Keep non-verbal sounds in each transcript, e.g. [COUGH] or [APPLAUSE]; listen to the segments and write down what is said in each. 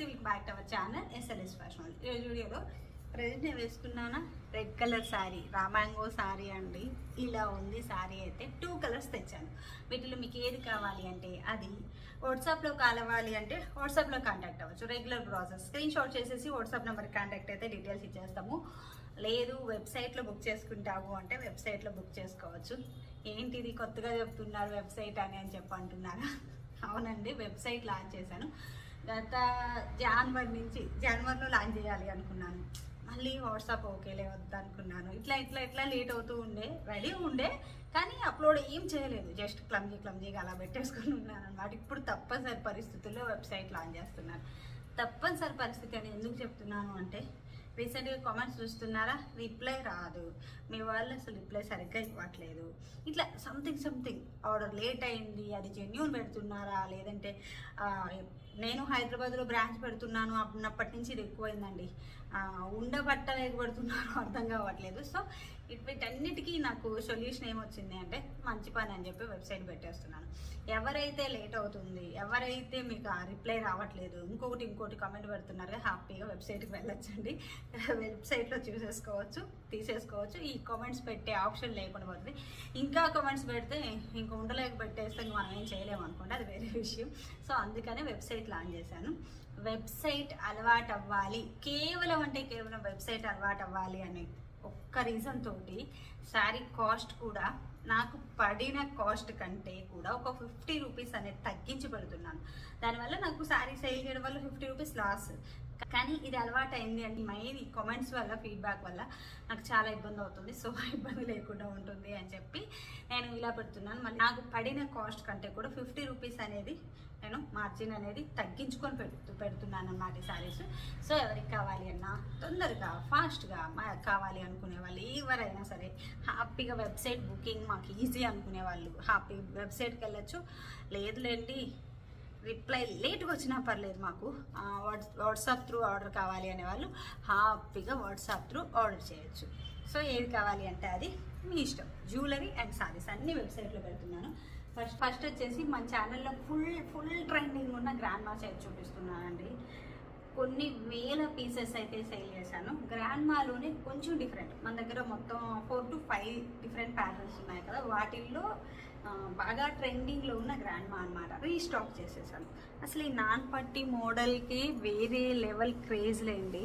నమస్తే welcome back to our channel SLS fashion ఈరోజు వీడియోలో ప్రజెంట్ నేను వేసుకున్నానా? రెడ్ కలర్ శారీ రామాంగో శారీ అండి. ఇలా ఉంది శారీ అయితే. టూ కలర్స్ తెచ్చాను. వీటిలో మీకు ఏది కావాలి అంటే అది వాట్సాప్లో కాలవాలి అంటే వాట్సాప్లో కాంటాక్ట్ అవ్వచ్చు. రెగ్యులర్ ప్రాసెస్ స్క్రీన్ షాట్ చేసేసి వాట్సాప్ నెంబర్కి కాంటాక్ట్ అయితే డీటెయిల్స్ ఇచ్చేస్తాము. లేదు వెబ్సైట్లో బుక్ చేసుకుంటాము అంటే వెబ్సైట్లో బుక్ చేసుకోవచ్చు. ఏంటిది? కొత్తగా చెప్తున్నారు వెబ్సైట్ అని అని చెప్పి అంటున్నారా [LAUGHS] అవునండి వెబ్సైట్ లాంచ్ చేశాను. గత జనవరి నుంచి జనవరిలో లాంచ్ చేయాలి అనుకున్నాను. మళ్ళీ వాట్సాప్ ఓకేలే వద్దు అనుకున్నాను. ఇట్లా ఇట్లా ఇట్లా లేట్ అవుతూ ఉండే రెడీ ఉండే కానీ అప్లోడ్ ఏం చేయలేదు. జస్ట్ క్లమ్జీ క్లమ్జీగా అలా పెట్టేసుకుని ఉన్నాను అనమాట ఇప్పుడు తప్పనిసరి పరిస్థితుల్లో వెబ్సైట్ లాంచ్ చేస్తున్నాను. తప్పనిసరి పరిస్థితి అని ఎందుకు చెప్తున్నాను అంటే రీసెంట్గా కామెంట్స్ చూస్తున్నారా? రిప్లై రాదు. మీ వాళ్ళు అసలు రిప్లై సరిగ్గా ఇవ్వట్లేదు. ఇట్లా సంథింగ్ సంథింగ్ ఆర్డర్ లేట్ అయింది. అది జెన్యున్ పెడుతున్నారా? లేదంటే నేను హైదరాబాద్లో బ్రాంచ్ పెడుతున్నాను అన్నప్పటి నుంచి ఇది ఎక్కువైందండి. ఆ, అర్థం కావట్లేదు. సో ఇట్ వీటన్నిటికీ నాకు సొల్యూషన్ ఏమొచ్చింది అంటే మంచి పని అని చెప్పి వెబ్సైట్ పెట్టేస్తున్నాను. ఎవరైతే లేట్ అవుతుంది ఎవరైతే మీకు ఆ రిప్లై రావట్లేదు ఇంకొకటి ఇంకోటి కామెంట్ పెడుతున్నారు హ్యాపీగా వెబ్సైట్కి వెళ్ళొచ్చండి. వెబ్సైట్లో చూసేసుకోవచ్చు తీసేసుకోవచ్చు. ఈ కామెంట్స్ పెట్టే ఆప్షన్ లేకుండా పోతుంది. ఇంకా కామెంట్స్ పెడితే ఇంకా ఉండలేక పెట్టేస్తే మనం ఏం చేయలేము అనుకోండి అది వేరే విషయం. సో అందుకనే వెబ్సైట్ లాంచ్ చేశాను. వెబ్సైట్ అలవాటు అవ్వాలి కేవలం అంటే కేవలం వెబ్సైట్ అలవాటు అవ్వాలి అనే ఒక్క రీజన్ తోటి శారీ కాస్ట్ కూడా నాకు పడిన కాస్ట్ కంటే కూడా ఒక ఫిఫ్టీ రూపీస్ అనేది తగ్గించి పెడుతున్నాను. దానివల్ల నాకు శారీ సేల్ చేయడం వల్ల ఫిఫ్టీ రూపీస్ లాస్. కానీ ఇది అలవాటు అయింది అంటే మెయిన్ ఈ కామెంట్స్ వల్ల ఫీడ్బ్యాక్ వల్ల నాకు చాలా ఇబ్బంది అవుతుంది సో [LAUGHS] ఇబ్బంది లేకుండా ఉంటుంది అని చెప్పి నేను ఇలా పెడుతున్నాను. మళ్ళీ నాకు పడిన కాస్ట్ కంటే కూడా ఫిఫ్టీ రూపీస్ అనేది నేను మార్జిన్ అనేది తగ్గించుకొని పెడుతూ పెడుతున్నాను అన్నమాట ఈ శారీస్ సో ఎవరికి కావాలి అన్నా తొందరగా ఫాస్ట్గా మా కావాలి అనుకునే వాళ్ళు ఎవరైనా సరే హ్యాపీగా వెబ్సైట్ బుకింగ్ మాకు ఈజీ అనుకునే వాళ్ళు హ్యాపీ వెబ్సైట్కి వెళ్ళచ్చు. లేదులేండి రిప్లై లేట్గా వచ్చినా పర్లేదు మాకు. వాట్స్ వాట్సాప్ త్రూ ఆర్డర్ కావాలి అనే వాళ్ళు హ్యాపీగా వాట్సాప్ త్రూ ఆర్డర్ చేయొచ్చు. సో ఏది కావాలి అంటే అది మీ ఇష్టం. జ్యువెలరీ అండ్ సారీస్ అన్ని వెబ్సైట్లో పెడుతున్నాను. ఫస్ట్ ఫస్ట్ వచ్చేసి మన ఛానల్లో ఫుల్ ఫుల్ ట్రెండింగ్ ఉన్న గ్రాండ్ మా సెట్ చూపిస్తున్నానండి. కొన్ని వేల పీసెస్ అయితే సేల్ చేశాను. గ్రాండ్ మాలోనే కొంచెం డిఫరెంట్. మన దగ్గర మొత్తం four to five different patterns ఉన్నాయి కదా. వాటిల్లో బాగా ట్రెండింగ్లో ఉన్న గ్రాండ్ మా అనమాట రీస్టాక్ చేసేసాను. అసలు ఈ నాన్ పట్టి మోడల్కి వేరే లెవెల్ క్రేజ్ లేండి.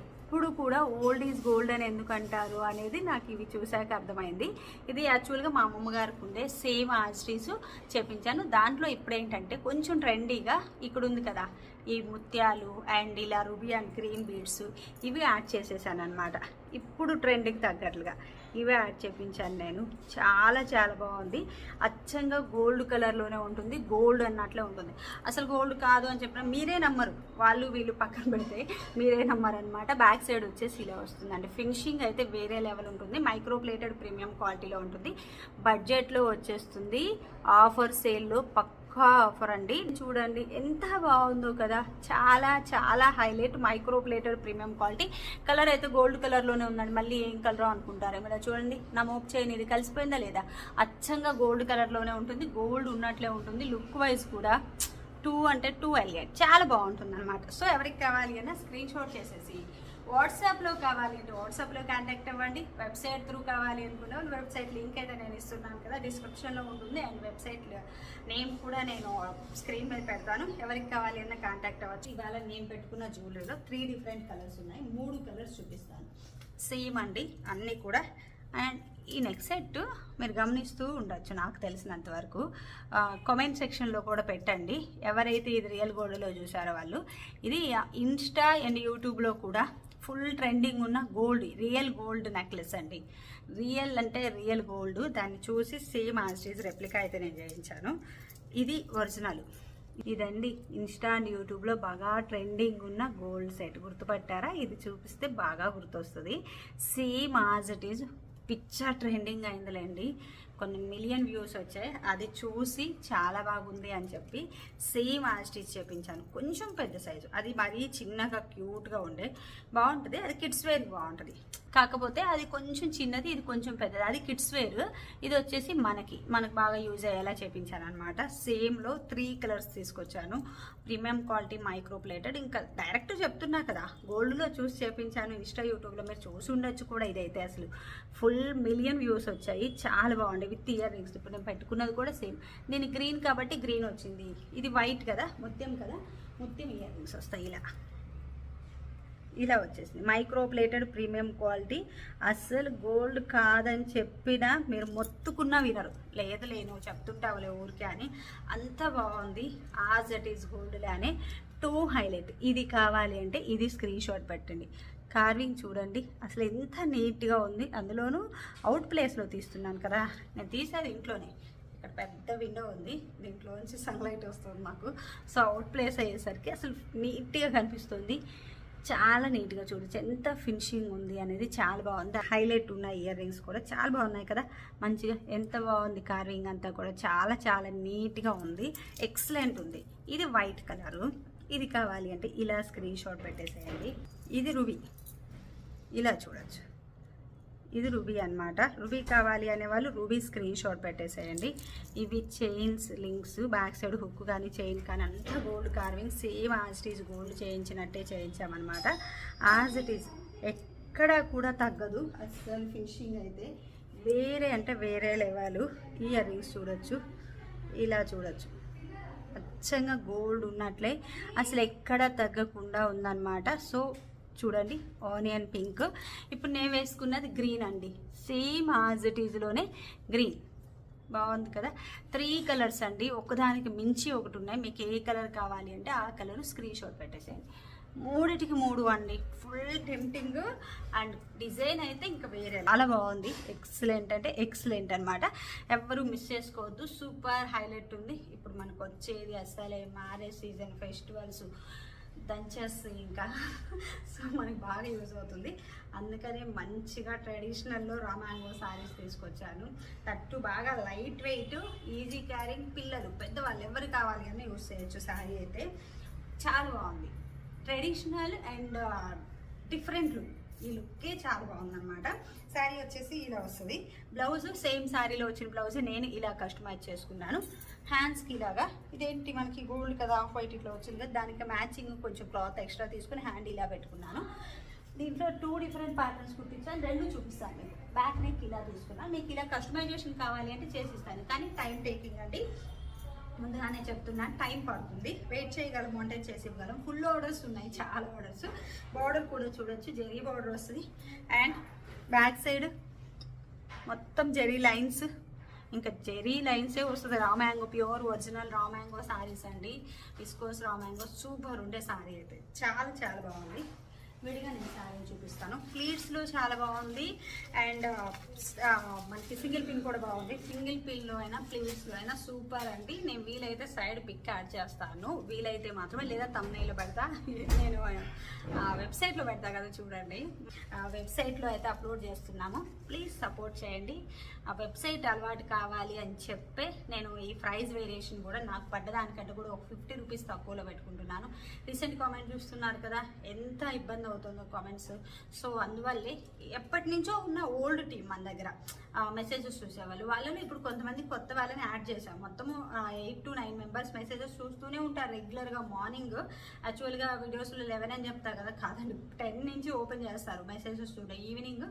ఎప్పుడు కూడా ఓల్డ్ ఈజ్ గోల్డ్ అని ఎందుకు అంటారు అనేది నాకు ఇవి చూశాక అర్థమైంది. ఇది యాక్చువల్గా మా అమ్మమ్మ గారికి ఉండే సేమ్ ఆర్స్టీస్ చేపించాను. దాంట్లో ఇప్పుడు ఏంటంటే కొంచెం ట్రెండీగా ఇక్కడ ఉంది కదా ఈ ముత్యాలు అండ్ ఇలా రూబీ అండ్ గ్రీన్ బీడ్స్ ఇవి యాడ్ చేసేసాను అనమాట ఇప్పుడు ట్రెండ్కి తగ్గట్లుగా. ఇవే యాడ్ చేయించాను నేను. చాలా చాలా బాగుంది. అచ్చంగా గోల్డ్ కలర్లోనే ఉంటుంది. గోల్డ్ అన్నట్లే ఉంటుంది. అసలు గోల్డ్ కాదు అని చెప్పిన మీరే నమ్మరు. వాళ్ళు వీళ్ళు పక్కన పెడితే మీరే నమ్మరు అనమాట బ్యాక్ సైడ్ వచ్చేసి ఇలా వస్తుంది అంటే ఫినిషింగ్ అయితే వేరే లెవెల్ ఉంటుంది. మైక్రో ప్లేటెడ్ ప్రీమియం క్వాలిటీలో ఉంటుంది. బడ్జెట్లో వచ్చేస్తుంది. ఆఫర్ సేల్లో పక్క ఆఫర్ అండి. చూడండి ఎంత బాగుందో కదా. చాలా చాలా highlight micro plated premium quality. Colour అయితే గోల్డ్ కలర్లోనే ఉందండి. మళ్ళీ ఏం కలర్ అనుకుంటారు ఏమైనా చూడండి. నా మోప్ చైన్ ఇది కలిసిపోయిందా లేదా? అచ్చంగా గోల్డ్ కలర్లోనే ఉంటుంది. గోల్డ్ ఉన్నట్లే ఉంటుంది. లుక్ వైజ్ కూడా టూ అంటే టూ ఎలిగేట్ చాలా బాగుంటుంది అనమాట సో ఎవరికి కావాలి అన్నా స్క్రీన్ షాట్ చేసేసి వాట్సాప్లో కావాలి అంటే వాట్సాప్లో కాంటాక్ట్ అవ్వండి. వెబ్సైట్ త్రూ కావాలి అనుకున్నా వెబ్సైట్ లింక్ అయితే నేను ఇస్తున్నాను కదా డిస్క్రిప్షన్లో ఉంటుంది అండ్ వెబ్సైట్ నేమ్ కూడా నేను స్క్రీన్ మీద పెడతాను. ఎవరికి కావాలి అన్న కాంటాక్ట్ అవ్వచ్చు. ఇవాళ నేను పెట్టుకున్న జ్యువెలరీలో త్రీ డిఫరెంట్ కలర్స్ ఉన్నాయి. మూడు కలర్స్ చూపిస్తాను. సేమ్ అండి అన్నీ కూడా. అండ్ ఈ నెక్ సెట్ మీరు గమనిస్తూ ఉండొచ్చు నాకు తెలిసినంత వరకు. కామెంట్ సెక్షన్లో కూడా పెట్టండి. ఎవరైతే ఇది రియల్ గోల్డ్లో చూసారో వాళ్ళు. ఇది ఇన్స్టా అండ్ యూట్యూబ్లో కూడా ఫుల్ ట్రెండింగ్ ఉన్న గోల్డ్ రియల్ గోల్డ్ నెక్లెస్ అండి. రియల్ అంటే రియల్ గోల్డ్. దాన్ని చూసి సేమ్ ఆస్టీజ్ రెప్లికా అయితే నేను చేయించాను. ఇది ఒరిజినల్. ఇదండి ఇన్స్టా అండ్ యూట్యూబ్లో బాగా ట్రెండింగ్ ఉన్న గోల్డ్ సెట్. గుర్తుపట్టారా? ఇది చూపిస్తే బాగా గుర్తొస్తుంది. Same as it is. పిచ్చా ట్రెండింగ్ అయిందిలేండి. కొన్ని మిలియన్ వ్యూస్ వచ్చాయి. అది చూసి చాలా బాగుంది అని చెప్పి సేమ్ ఆ స్టిచ్ చేపించాను. కొంచెం పెద్ద సైజు అది మరీ చిన్నగా క్యూట్గా ఉండే. బాగుంటుంది. అది కిడ్స్ వేర్ బాగుంటుంది. కాకపోతే అది కొంచెం చిన్నది ఇది కొంచెం పెద్దది. అది కిడ్స్ వేర్ ఇది వచ్చేసి మనకి. మనకు బాగా యూజ్ అయ్యేలా చేపించాను అనమాట సేమ్లో త్రీ కలర్స్ తీసుకొచ్చాను. ప్రీమియం క్వాలిటీ మైక్రో ప్లేటెడ్ ఇంకా డైరెక్ట్ చెప్తున్నా కదా గోల్డ్లో చూసి చేపించాను. ఇన్స్టా యూట్యూబ్లో మీరు చూసి ఉండొచ్చు కూడా ఇదైతే అసలు. ఫుల్ మిలియన్ వ్యూస్ వచ్చాయి. చాలా బాగుంది విత్ ఇయర్ రింగ్స్ ఇప్పుడు నేను పెట్టుకున్నది కూడా సేమ్ దీని గ్రీన్ కాబట్టి గ్రీన్ వచ్చింది. ఇది వైట్ కదా ముత్యం కదా ముత్యం ఇయర్ రింగ్స్ వస్తాయి ఇలా. ఇలా వచ్చేసింది. మైక్రో ప్లేటెడ్ ప్రీమియం క్వాలిటీ అస్సలు గోల్డ్ కాదని చెప్పినా మీరు మొత్తుకున్నా వినరు. లేదు లేను చెప్తుంటావులే ఊరికే అని. అంత బాగుంది. ఆజ్ ఇట్ ఈస్ గోల్డ్లే అని టూ హైలైట్ ఇది కావాలి అంటే ఇది స్క్రీన్ షాట్ పెట్టండి. కార్వింగ్ చూడండి. అసలు ఎంత నీట్గా ఉంది. అందులోనూ అవుట్ ప్లేస్లో తీస్తున్నాను కదా. నేను తీసేది ఇంట్లోనే. ఇక్కడ పెద్ద విండో ఉంది. దీంట్లోంచి సన్లైట్ వస్తుంది మాకు. సో అవుట్ ప్లేస్ అయ్యేసరికి అసలు నీట్గా కనిపిస్తుంది. చాలా నీట్గా చూడొచ్చు. ఎంత ఫినిషింగ్ ఉంది అనేది చాలా బాగుంది. హైలైట్ ఉన్న ఇయర్ రింగ్స్ కూడా చాలా బాగున్నాయి కదా. మంచిగా ఎంత బాగుంది కార్వింగ్ అంతా కూడా. చాలా చాలా నీట్గా ఉంది. ఎక్సలెంట్ ఉంది. ఇది వైట్ కలరు ఇది కావాలి అంటే ఇలా స్క్రీన్ షాట్ పెట్టేసేయండి. ఇది రుబీ ఇలా చూడొచ్చు. ఇది రూబీ అన్నమాట. రూబీ కావాలి అనే వాళ్ళు రూబీ స్క్రీన్ షాట్ పెట్టేసేయండి. ఇవి chains links back side hook కానీ చైన్ కానీ అంతా gold carving same as it is gold చేయించినట్టే చేయించామన్నమాట. యాజ్ ఇట్ ఈస్ ఎక్కడ కూడా తగ్గదు. అసలు ఫినిషింగ్ అయితే వేరే అంటే వేరే లెవెల్. ఇయర్ రింగ్స్ చూడొచ్చు. ఇలా చూడొచ్చు. అచ్చంగా గోల్డ్ ఉన్నట్లే. అసలు ఎక్కడ తగ్గకుండా ఉందన్నమాట. సో చూడండి ఆనియన్ పింక్. ఇప్పుడు నేను వేసుకున్నది గ్రీన్ అండి. సేమ్ యాజ్ ఇట్ ఈజ్లోనే గ్రీన్. బాగుంది కదా? త్రీ కలర్స్ అండి. ఒకదానికి మించి ఒకటి ఉన్నాయి. మీకు ఏ కలర్ కావాలి అంటే ఆ కలర్ స్క్రీన్ షాట్ పెట్టేసేయండి. మూడిటికి మూడు అండి. ఫుల్ టెంప్టింగ్ అండ్ డిజైన్ అయితే ఇంకా వేరే. అలా బాగుంది. ఎక్సలెంట్ అంటే ఎక్సలెంట్ అనమాట ఎవ్వరు మిస్ చేసుకోవద్దు. సూపర్ హైలైట్ ఉంది. ఇప్పుడు మనకు వచ్చేది అసలే మ్యారేజ్ సీజన్ ఫెస్టివల్స్ దంచెస్ ఇంకా. సో మనకి బాగా యూజ్ అవుతుంది. అందుకనే మంచిగా ట్రెడిషనల్లో రామాంగో శారీస్ తీసుకొచ్చాను. తట్టు బాగా లైట్ వెయిట్ ఈజీ క్యారింగ్ పిల్లలు పెద్దవాళ్ళు ఎవరు కావాలి కానీ యూజ్ చేయొచ్చు శారీ అయితే. చాలా బాగుంది. Traditional and different look. ఈ లుక్కే చాలా బాగుందన్నమాట. శారీ వచ్చేసి ఇలా వస్తుంది. బ్లౌజ్ సేమ్ శారీలో వచ్చిన బ్లౌజ్ నేను ఇలా కస్టమైజ్ చేసుకున్నాను. హ్యాండ్స్కి ఇలాగా. ఇదేంటి మనకి గోల్డ్ కదా ఆఫ్ వైట్ ఇట్లా వచ్చింది కదా దానికి మ్యాచింగ్ కొంచెం క్లాత్ ఎక్స్ట్రా తీసుకుని హ్యాండ్ ఇలా పెట్టుకున్నాను. దీంట్లో టూ డిఫరెంట్ ప్యాటర్న్స్ కుట్టించాను రెండు చూపిస్తాను. మీకు బ్యాక్ నెక్ ఇలా తీసుకున్నాను మీకు ఇలా కస్టమైజేషన్ కావాలి అంటే చేసిస్తాను. కానీ టైం టేకింగ్ అండి. ముందుగానే చెప్తున్నా టైం పడుతుంది. వెయిట్ చేయగలము అంటే చేసి ఇవ్వగలం ఫుల్ ఆర్డర్స్ ఉన్నాయి చాలా ఆర్డర్స్. బార్డర్ కూడా చూడొచ్చు జెరీ బార్డర్ వస్తుంది. అండ్ బ్యాక్ సైడ్ మొత్తం జెరీ లైన్స్. ఇంకా జెరీ లైన్సే వస్తుంది. Raw mango pure original raw mango saris అండి. విస్కోస్ రా మ్యాంగో సూపర్ ఉండే సారీ అయితే. చాలా చాలా బాగుంది. విడిగా నేను శారీ చూపిస్తాను. ప్లీట్స్లో చాలా బాగుంది. అండ్ uh, uh, మనకి సింగిల్ పిన్ కూడా బాగుంది. సింగిల్ పిన్లో అయినా ప్లీట్స్లో అయినా సూపర్ అండి. నేను వీలైతే సైడ్ పిక్ యాడ్ చేస్తాను. వీలైతే మాత్రమే లేదా తమ్నైలో పెడతా. నేను uh, వెబ్సైట్లో పెడతా కదా చూడండి. వెబ్సైట్లో అయితే అప్లోడ్ చేస్తున్నాము. ప్లీజ్ సపోర్ట్ చేయండి. ఆ వెబ్సైట్ అలవాటు కావాలి అని చెప్పే నేను ఈ ప్రైస్ వేరియేషన్ కూడా నాకు పడ్డదానికంటే కూడా ఒక ఫిఫ్టీ రూపీస్ తక్కువలో పెట్టుకుంటున్నాను. రీసెంట్ కామెంట్ చూస్తున్నారు కదా ఎంత ఇబ్బంది అవుతుందో కామెంట్స్ సో అందువల్లే ఎప్పటి నుంచో ఉన్న ఓల్డ్ టీం మన దగ్గర. మెసేజెస్ చూసేవాళ్ళు. వాళ్ళని ఇప్పుడు కొంతమంది కొత్త వాళ్ళని యాడ్ చేశాం మొత్తము eight to nine members messages చూస్తూనే ఉంటారు రెగ్యులర్గా మార్నింగ్ యాక్చువల్గా వీడియోస్లో లెవెన్ అని చెప్తారు కదా కాదండి. టెన్ నుంచి ఓపెన్ చేస్తారు మెసేజెస్ చూడ ఈవినింగ్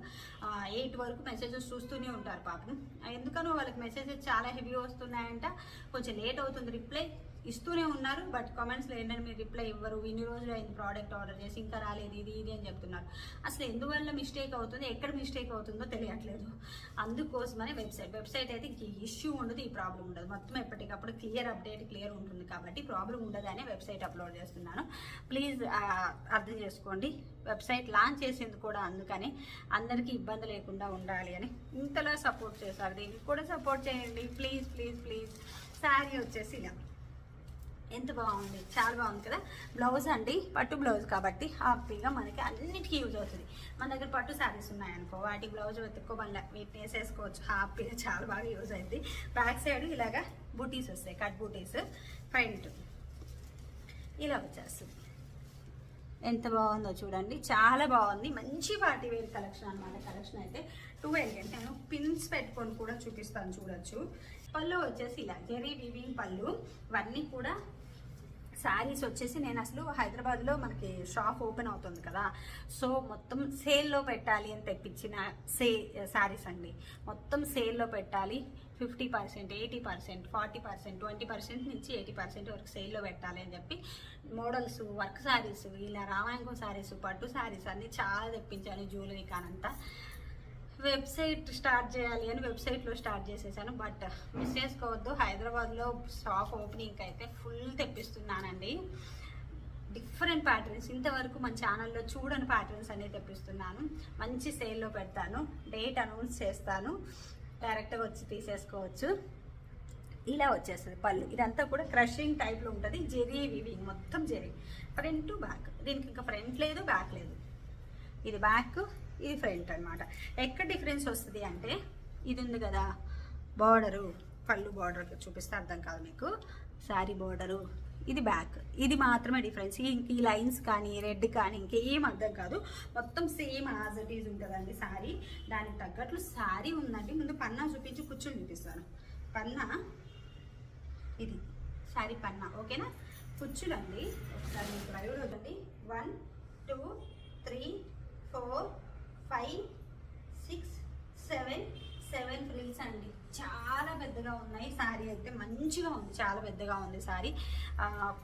ఎయిట్ వరకు మెసేజెస్ చూస్తూనే ఉంటారు పాపం. ఎందుకనో వాళ్ళకి మెసేజెస్ చాలా హెవీ వస్తున్నాయంట. కొంచెం లేట్ అవుతుంది రిప్లై ఇస్తూనే ఉన్నారు బట్ కామెంట్స్లో ఏంటంటే మీరు రిప్లై ఇవ్వరు ఇన్ని రోజులు అయింది ప్రోడక్ట్ ఆర్డర్ చేసి ఇంకా రాలేదు ఇది ఇది అని చెప్తున్నారు. అసలు ఎందువల్ల మిస్టేక్ అవుతుంది ఎక్కడ మిస్టేక్ అవుతుందో తెలియట్లేదు. అందుకోసమనే వెబ్సైట్ వెబ్సైట్ అయితే ఇంక ఇష్యూ ఉండదు ఈ ప్రాబ్లం ఉండదు. మొత్తం ఎప్పటికప్పుడు క్లియర్ అప్డేట్ క్లియర్ ఉంటుంది కాబట్టి ప్రాబ్లం ఉండదని వెబ్సైట్ అప్లోడ్ చేస్తున్నాను. ప్లీజ్ అర్థం చేసుకోండి. వెబ్సైట్ లాంచ్ చేసేందుకు కూడా అందుకని అందరికీ ఇబ్బంది లేకుండా ఉండాలి అని ఇంతలా సపోర్ట్ చేశారు. దీనికి కూడా సపోర్ట్ చేయండి. ప్లీజ్ ప్లీజ్ ప్లీజ్ శారీ వచ్చేసి ఇలా. ఎంత బాగుంది? చాలా బాగుంది కదా? బ్లౌజ్ అండి పట్టు బ్లౌజ్ కాబట్టి హ్యాపీగా మనకి అన్నిటికీ యూజ్ అవుతుంది. మన దగ్గర పట్టు శారీస్ ఉన్నాయనుకో వాటి బ్లౌజ్ వెతుక్కోమల్లా వీటిని వేసేసుకోవచ్చు హ్యాపీగా చాలా బాగా యూజ్ అయింది. బ్యాక్ సైడ్ ఇలాగా బూటీస్ వస్తాయి కట్ బూటీస్ ఫ్రంట్ ఇలా వచ్చేస్తుంది. ఎంత బాగుందో చూడండి. చాలా బాగుంది. మంచి పార్టీ వేర్ కలెక్షన్ అనమాట కలెక్షన్ అయితే టూ ఎలిగెంట్ నేను పిన్స్ పెట్టుకొని కూడా చూపిస్తాను చూడొచ్చు. పళ్ళు వచ్చేసి ఇలా జెరీ వివింగ్ పళ్ళు. ఇవన్నీ కూడా శారీస్ వచ్చేసి నేను అసలు హైదరాబాద్లో మనకి షాప్ ఓపెన్ అవుతుంది కదా. సో మొత్తం సేల్లో పెట్టాలి అని తెప్పించిన సే శారీస్ అండి. మొత్తం సేల్లో పెట్టాలి. Fifty percent eighty percent forty percent twenty percent నుంచి ఎయిటీ పర్సెంట్ వరకు సేల్లో పెట్టాలి అని చెప్పి మోడల్స్ వర్క్ శారీస్ ఇలా రామాయంగో శారీస్ పట్టు శారీస్ అన్నీ చాలా తెప్పించాను జ్యువెలరీ కానంతా. వెబ్సైట్ స్టార్ట్ చేయాలి అని వెబ్సైట్లో స్టార్ట్ చేసేసాను. బట్ మిస్ చేసుకోవద్దు. హైదరాబాద్లో షాప్ ఓపెనింగ్ అయితే ఫుల్ తెప్పిస్తున్నానండి. Different patterns. ఇంతవరకు మన ఛానల్లో చూడని ప్యాటర్న్స్ అనేవి తెప్పిస్తున్నాను. మంచి సేల్లో పెడతాను. డేట్ అనౌన్స్ చేస్తాను. డైరెక్ట్గా వచ్చి తీసేసుకోవచ్చు. ఇలా వచ్చేస్తుంది పళ్ళు. ఇదంతా కూడా క్రషింగ్ టైప్లో ఉంటుంది. జెరీ వివింగ్. మొత్తం జెరీ. Front back. దీనికి ఇంకా ఫ్రంట్ లేదు బ్యాక్ లేదు. ఇది బ్యాక్ ఇది ఫ్రంట్ అన్నమాట. ఎక్కడ డిఫరెన్స్ వస్తుంది అంటే ఇది ఉంది కదా బార్డరు పళ్ళు బార్డర్ చూపిస్తే అర్థం కాదు మీకు. శారీ బార్డరు ఇది బ్యాక్ ఇది మాత్రమే డిఫరెన్స్ ఇంక ఈ లైన్స్ కానీ రెడ్ కానీ ఇంకేం అర్థం కాదు. మొత్తం సేమ్ యాజ్ ఇట్ ఈజ్ ఉంటుందండి శారీ దానికి తగ్గట్లు శారీ ఉందండి. ముందు పన్నా చూపించి కూర్చొని చూపిస్తాను. పన్నా ఇది శారీ పన్నా ఓకేనా కుచ్చులండి ఒకసారి మీకు లైవ్ చూడండి. One two three four five six seven seven frills అండి. చాలా పెద్దగా ఉన్నాయి. శారీ అయితే మంచిగా ఉంది. చాలా పెద్దగా ఉంది శారీ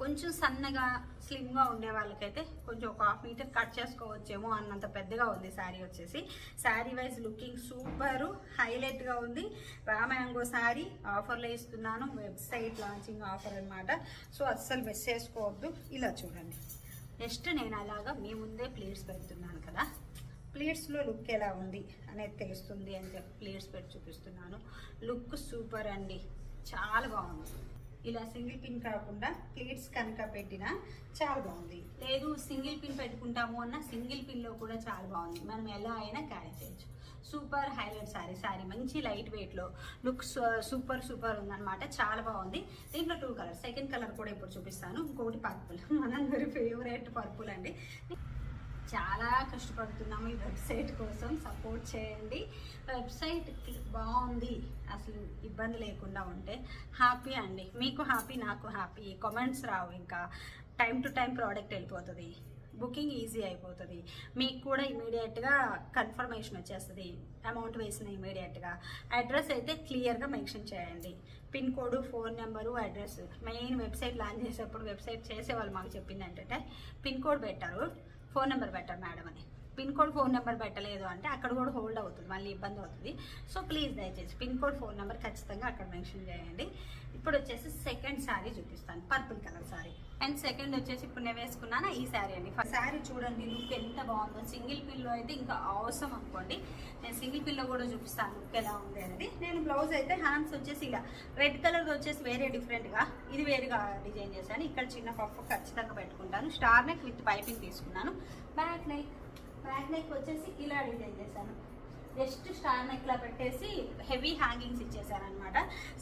కొంచెం సన్నగా స్లిమ్గా ఉండే వాళ్ళకైతే కొంచెం ఒక హాఫ్ మీటర్ కట్ చేసుకోవచ్చేమో అన్నంత పెద్దగా ఉంది శారీ వచ్చేసి. Sari wise looking super. హైలైట్గా ఉంది. రామాయంగో శారీ ఆఫర్లో ఇస్తున్నాను. వెబ్సైట్ లాంచింగ్ ఆఫర్ అనమాట సో అస్సలు మిస్ చేసుకోవద్దు. ఇలా చూడండి. నెక్స్ట్ నేను అలాగా మీ ముందే ప్లేట్స్ పెడుతున్నాను కదా. ప్లేట్స్లో లుక్ ఎలా ఉంది అనేది తెలుస్తుంది అని చెప్పి ప్లేట్స్ పెట్టి చూపిస్తున్నాను. లుక్ సూపర్ అండి. చాలా బాగుంది. ఇలా సింగిల్ పిన్ కాకుండా ప్లేట్స్ కనుక పెట్టినా చాలా బాగుంది. లేదు సింగిల్ పిన్ పెట్టుకుంటాము అన్న సింగిల్ పిన్లో కూడా చాలా బాగుంది. మనం ఎలా అయినా క్యారీ చేయొచ్చు. సూపర్ హైలైట్ శారీ శారీ మంచి లైట్ వెయిట్లో లుక్ సూపర్ సూపర్ ఉందన్నమాట. చాలా బాగుంది. దీంట్లో టూ కలర్స్ సెకండ్ కలర్ కూడా ఇప్పుడు చూపిస్తాను. ఇంకొకటి పర్పుల్ మనందరి ఫేవరెట్ పర్పుల్ అండి. చాలా కష్టపడుతున్నాము ఈ వెబ్సైట్ కోసం. సపోర్ట్ చేయండి. వెబ్సైట్ బాగుంది. అసలు ఇబ్బంది లేకుండా ఉంటే హ్యాపీ అండి. మీకు హ్యాపీ నాకు హ్యాపీ కామెంట్స్ రావు ఇంకా. టైం టు టైం ప్రోడక్ట్ వెళ్ళిపోతుంది. బుకింగ్ ఈజీ అయిపోతుంది. మీకు కూడా ఇమీడియట్గా కన్ఫర్మేషన్ వచ్చేస్తుంది. అమౌంట్ వేసిన ఇమీడియట్గా అడ్రస్ అయితే క్లియర్గా మెన్షన్ చేయండి. Pin code phone number address main website launch చేసేటప్పుడు వెబ్సైట్ చేసే వాళ్ళు మాకు చెప్పింది ఏంటంటే పిన్ కోడ్ పెట్టారు. ఫోన్ నెంబర్ పెట్టారు మేడం అని. పిన్ కోడ్ ఫోన్ నెంబర్ పెట్టలేదు అంటే అక్కడ కూడా హోల్డ్ అవుతుంది మళ్ళీ ఇబ్బంది అవుతుంది. సో ప్లీజ్ దయచేసి పిన్ కోడ్ ఫోన్ నెంబర్ ఖచ్చితంగా అక్కడ మెన్షన్ చేయండి. ఇప్పుడు వచ్చేసి సెకండ్ శారీ చూపిస్తాను purple colour sari and second వచ్చేసి ఇప్పుడు నేను వేసుకున్నాను? ఈ శారీ అండి. శారీ చూడండి లుక్ ఎంత బాగుందో. సింగిల్ పిల్లో అయితే ఇంకా అవసరం అనుకోండి. నేను సింగిల్ పిల్లో కూడా చూపిస్తాను లుక్ ఎలా ఉంది అనేది. నేను బ్లౌజ్ అయితే హ్యాండ్స్ వచ్చేసి ఇలా రెడ్ కలర్ వచ్చేసి వేరే డిఫరెంట్గా ఇది వేరుగా డిజైన్ చేశాను. ఇక్కడ చిన్న పప్పు ఖచ్చితంగా పెట్టుకుంటాను. స్టార్ నెక్ విత్ పైపింగ్ తీసుకున్నాను. బ్యాక్ నెక్ బ్యాక్ నెక్ వచ్చేసి ఇలా డిజైన్ చేశాను. జస్ట్ స్టార్ నెక్లా పెట్టేసి హెవీ హ్యాంగింగ్స్ ఇచ్చేసాను అనమాట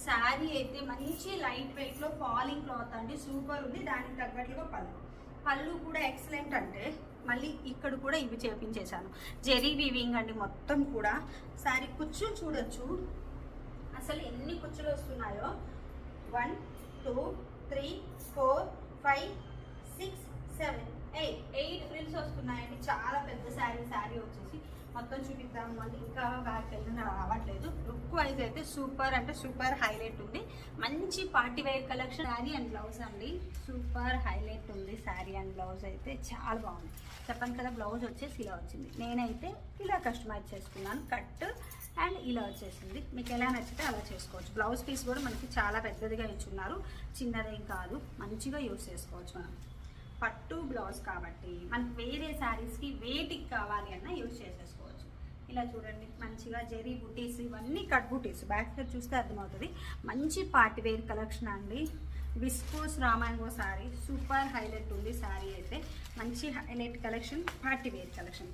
శారీ అయితే మంచి లైట్ వెయిట్లో ఫాలింగ్ క్లాత్ అండి సూపర్ ఉంది. దానికి తగ్గట్లుగా పళ్ళు. పళ్ళు కూడా ఎక్సలెంట్ అంటే మళ్ళీ ఇక్కడ కూడా ఇవి చేపించేశాను. జెరీ వీవింగ్ అండి మొత్తం కూడా. శారీ కుచ్చులు చూడొచ్చు. అసలు ఎన్ని కుచ్చులు వస్తున్నాయో? One two three four five six seven eight eight frills వస్తున్నాయండి. చాలా పెద్ద శారీ శారీ వచ్చేసి మొత్తం చూపిద్దాము అంటే ఇంకా బ్యాక్ వెళ్ళిన రావట్లేదు. లుక్ వైజ్ అయితే సూపర్ అంటే సూపర్ హైలైట్ ఉంది. మంచి party wear collection sari and blouse అండి. సూపర్ హైలైట్ ఉంది శారీ అండ్ బ్లౌజ్ అయితే. చాలా బాగుంది. చెప్పాను కదా బ్లౌజ్ వచ్చేసి ఇలా వచ్చింది. నేనైతే ఇలా కస్టమైజ్ చేసుకున్నాను. కట్ అండ్ ఇలా వచ్చేసింది. మీకు ఎలా నచ్చితే అలా చేసుకోవచ్చు. బ్లౌజ్ పీస్ కూడా మనకి చాలా పెద్దదిగా ఇచ్చున్నారు చిన్నదేం కాదు. మంచిగా యూస్ చేసుకోవచ్చు మనం. పట్టు బ్లౌజ్ కాబట్టి మనం వేరే శారీస్కి వేటికి కావాలి అన్న యూజ్ చేసేసుకోవచ్చు. ఇలా చూడండి మంచిగా జెరీ బుటీస్ ఇవన్నీ కట్ బుటీస్. బ్యాక్ సైడ్ చూస్తే అర్థమవుతుంది. మంచి పార్టీ వేర్ కలెక్షన్ అండి. Viscose raw mango sari super highlight ఉంది శారీ అయితే. మంచి highlight collection party wear collection.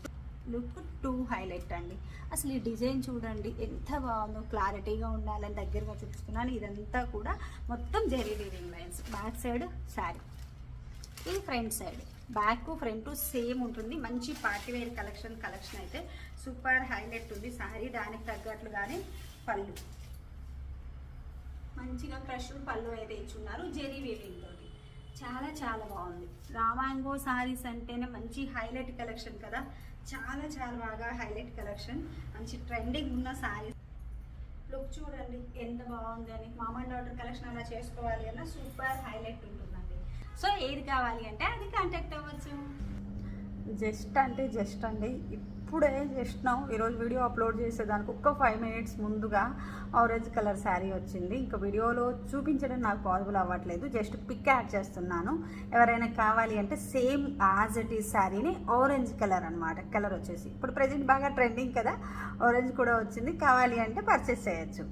Look too highlight అండి. అసలు ఈ డిజైన్ చూడండి ఎంత బాగుందో. క్లారిటీగా ఉండాలని దగ్గరగా చూపిస్తున్నాను. ఇదంతా కూడా మొత్తం zari weaving lines back side sari. ఇది front side back front same ఉంటుంది. మంచి పార్టీ వేర్ కలెక్షన్ కలెక్షన్ అయితే సూపర్ హైలైట్ ఉంది. శారీ దానికి తగ్గట్లుగానే పళ్ళు. మంచిగా క్రష్ పళ్ళు అయితే ఇచ్చున్నారు జెరీ వీవింగ్ తోటి. చాలా చాలా బాగుంది. రామాంగో సారీస్ అంటేనే మంచి హైలైట్ కలెక్షన్ కదా. చాలా చాలా బాగా హైలైట్ కలెక్షన్. మంచి ట్రెండింగ్ ఉన్న సారీస్ లుక్ చూడండి ఎంత బాగుంది అని మామా డాటర్ కలెక్షన్ అలా చేసుకోవాలి అన్న సూపర్ హైలైట్ ఉంటుంది. సో ఏది కావాలి అంటే అది కాంటాక్ట్ అవ్వచ్చు. జస్ట్ అంటే జస్ట్ అండి. ఇప్పుడే జస్ట్ నా ఈరోజు వీడియో అప్లోడ్ చేసేదానికి ఒక్క ఫైవ్ మినిట్స్ ముందుగా ఆరెంజ్ కలర్ శారీ వచ్చింది. ఇంకా వీడియోలో చూపించడం నాకు పాసిబుల్ అవ్వట్లేదు. జస్ట్ పిక్ యాడ్ చేస్తున్నాను. ఎవరైనా కావాలి అంటే సేమ్ యాజ్ ఇట్ ఈస్ శారీని ఆరెంజ్ కలర్ అనమాట కలర్ వచ్చేసి ఇప్పుడు ప్రజెంట్ బాగా ట్రెండింగ్ కదా. ఆరెంజ్ కూడా వచ్చింది. కావాలి అంటే పర్చేస్ చేయొచ్చు.